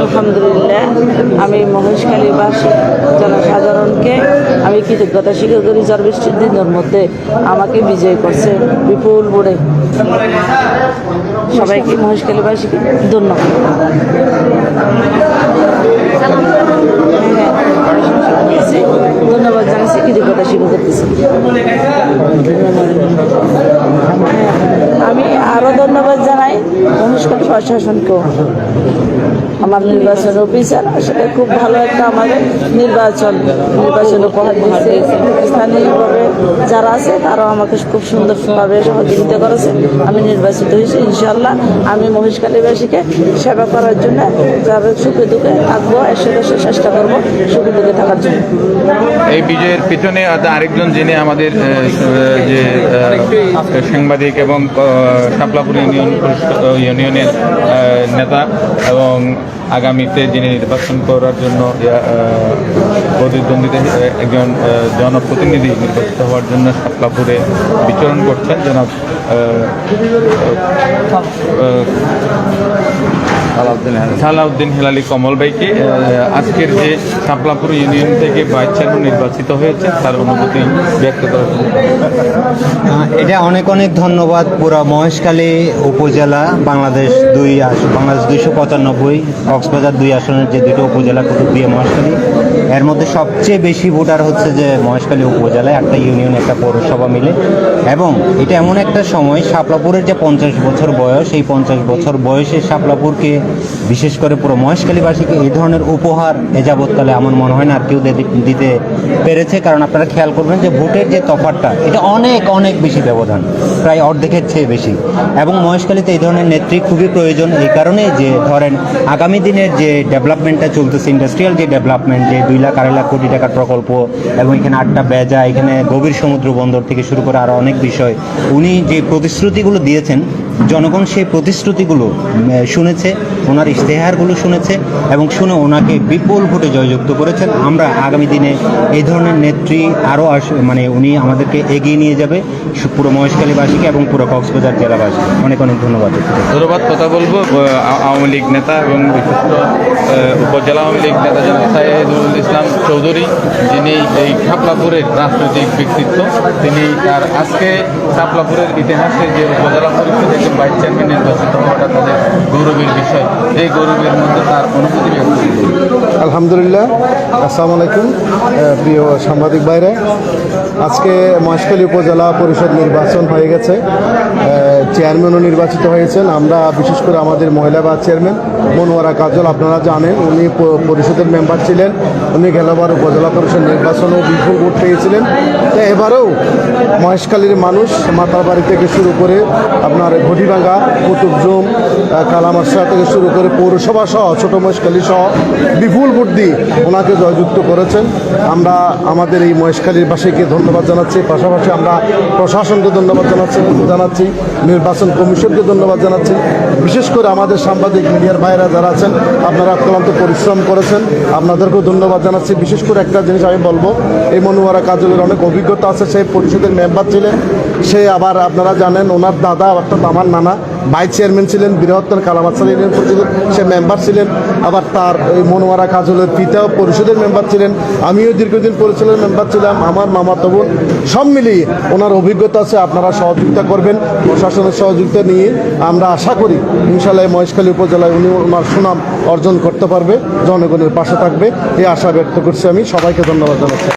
আলহামদুলিল্লাহ, আমি মহেশখালীবাসী জনসাধারণকে আমি কৃতজ্ঞতা স্বীকার করি যার বৃষ্টির দিনের মধ্যে আমাকে বিজয় করছে বিপুল বোর্ডে সবাইকে মহেশখালীবাসীকে ধন্যবাদ। স্বীকার করতেছি। আমি আরও ধন্যবাদ জানাই অনুষ্ঠান প্রশাসনকেও। আমার নির্বাচন অফিসার, আসলে খুব ভালো একটা আমাদের নির্বাচন নির্বাচন উপহার দিচ্ছে স্থানীয়ভাবে যারা আছে, তারাও আমাকে খুব সুন্দরভাবে সহযোগিতা করেছে। আমি নির্বাচিত হয়েছি ইনশাল্লাহ আমি মহিষকালীবাসীকে সেবা করার জন্য যাবে সুখে দুঃখে থাকব এসে চেষ্টা করব সুখে দুঃখে থাকার জন্য। এই বিজয়ের পিছনে আরেকজন যিনি আমাদের যে সাংবাদিক এবং শাপলাপুর ইউনিয়ন, ইউনিয়নের নেতা এবং আগামীতে যিনি নির্বাচন করার জন্য প্রতিদ্বন্দ্বিতা একজন জনপ্রতিনিধি নির্বাচিত হওয়ার জন্য শাপলাপুরে বিচরণ করছেন। জনাব সালাউদ্দিন হেলালি। কমল ভাইকে আজকের যে শাপলাপুর ইউনিয়ন থেকে ভাইস চেয়ারম্যান নির্বাচিত হয়েছে তার অনুভূতি ব্যক্ত করার জন্য। এটা অনেক অনেক ধন্যবাদ পুরো মহেশখালী উপজেলা বাংলাদেশ দুই আস- বাংলাদেশ দুইশো পঁচানব্বই কক্সবাজার দুই আসনের যে দুটো উপজেলা কুতুবদিয়া মহেশখালী। এর মধ্যে সবচেয়ে বেশি ভোটার হচ্ছে যে মহেশখালী উপজেলায় একটা ইউনিয়ন একটা পৌরসভা মিলে। এবং এটা এমন একটা সময় শাপলাপুরের যে পঞ্চাশ বছর বয়স এই পঞ্চাশ বছর বয়সে শাপলাপুরকে বিশেষ করে পুরো মহেশখালীবাসীকে এই ধরনের উপহার এ যাবৎকালে আমার মনে হয় না আর কেউ দিতে পেরেছে, কারণ আপনারা খেয়াল করবেন যে ভোটের যে তফাতটা এটা অনেক অনেক বেশি ব্যবধান, প্রায় অর্ধেকের চেয়ে বেশি। এবং মহেশখালীতে এই ধরনের নেত্রী খুবই প্রয়োজন এই কারণে যে ধরেন আগামী দিনের যে ডেভেলপমেন্টটা চলতেছে, ইন্ডাস্ট্রিয়াল যে ডেভেলপমেন্ট, যে দুই লাখ, আড়াই লাখ কোটি টাকার প্রকল্প এবং এখানে আটটা বেজা, এখানে গভীর সমুদ্র বন্দর থেকে শুরু করে আরও অনেক বিষয়, উনি যে প্রতিশ্রুতিগুলো দিয়েছেন জনগণ সেই প্রতিশ্রুতিগুলো শুনেছে, ওনার ইশতেহারগুলো শুনেছে এবং শুনে ওনাকে বিপুল ভোটে জয়যুক্ত করেছেন। আমরা আগামী দিনে এই ধরনের নেত্রী আরও আস মানে উনি আমাদেরকে এগিয়ে নিয়ে যাবে পুরো মহেশখালীবাসীকে এবং পুরো কক্সবাজার জেলাবাসী অনেক অনেক ধন্যবাদ। ধন্যবাদ, কথা বলব। আওয়ামী লীগ নেতা এবং বিশিষ্ট উপজেলা আওয়ামী লীগ নেতা সাইদুল ইসলাম চৌধুরী, যিনি এই শাপলাপুরের রাজনৈতিক ব্যক্তিত্ব, তিনি তার আজকে শাপলাপুরের ইতিহাসে যে উপজেলা পরিষদ একজন ভাইস চেয়ারম্যান নির্বাচিত হওয়াটা তাদের গৌরবের বিষয়। এই গৌরবের মধ্যে তার অনুভূতি ব্যক্ত আলহামদুলিল্লাহ। আসসালামু আলাইকুম প্রিয় সাংবাদিক বাইরে আজকে মহেশখালী উপজেলা পরিষদ নির্বাচন হয়ে গেছে। চেয়ারম্যানও নির্বাচিত হয়েছেন। আমরা বিশেষ করে আমাদের মহিলা বা চেয়ারম্যান মনোয়ারা কাজল, আপনারা জানেন, উনি পরিষদের মেম্বার ছিলেন। উনি গেলবার উপজেলা পরিষদ নির্বাচনেও বিপুল ভোট পেয়েছিলেন। তো এবারেও মহেশখালীর মানুষ মাতারবাড়ি থেকে শুরু করে আপনার ঘটিভাঙ্গা কুতুবজুম আহ, কালামারশা থেকে শুরু করে পৌরসভা সহ ছোট মহেশখালী সহ বিপুল দিয়ে ওনাকে জয়যুক্ত করেছেন। আমরা আমাদের এই মহেশখালীর বাসীকে ধন্যবাদ জানাচ্ছি। পাশাপাশি আমরা প্রশাসনকে ধন্যবাদ জানাচ্ছি জানাচ্ছি নির্বাচন কমিশনকে ধন্যবাদ জানাচ্ছি। বিশেষ করে আমাদের সাংবাদিক মিডিয়ার ভাইরা যারা আছেন আপনারা অক্লান্ত পরিশ্রম করেছেন। আপনাদেরকেও ধন্যবাদ জানাচ্ছি। বিশেষ করে একটা জিনিস আমি বলব এই মনোয়ারা কাজলের অনেক অভিজ্ঞতা আছে। সেই পরিষদের মেম্বার ছিলেন। সে আবার আপনারা জানেন ওনার দাদা অর্থাৎ আমার নানা ভাইস চেয়ারম্যান ছিলেন, বৃহত্তর কালাবাচ্চা ইউনিয়ন পরিষদের সে মেম্বার ছিলেন। আবার তার এই মনোয়ারা কাজলের পিতাও পরিষদের মেম্বার ছিলেন। আমিও দীর্ঘদিন পরিষদের মেম্বার ছিলাম। আমার মামা বোন সব মিলিয়ে ওনার অভিজ্ঞতা আছে, আপনারা সহযোগিতা করবেন, প্রশাসনের সহযোগিতা নিয়ে আমরা আশা করি ইনশাল্লাহ মহেশখালী উপজেলায় উনি ওনার সুনাম অর্জন করতে পারবে, জনগণের পাশে থাকবে, এই আশা ব্যক্ত করছি আমি। সবাইকে ধন্যবাদ জানাচ্ছি।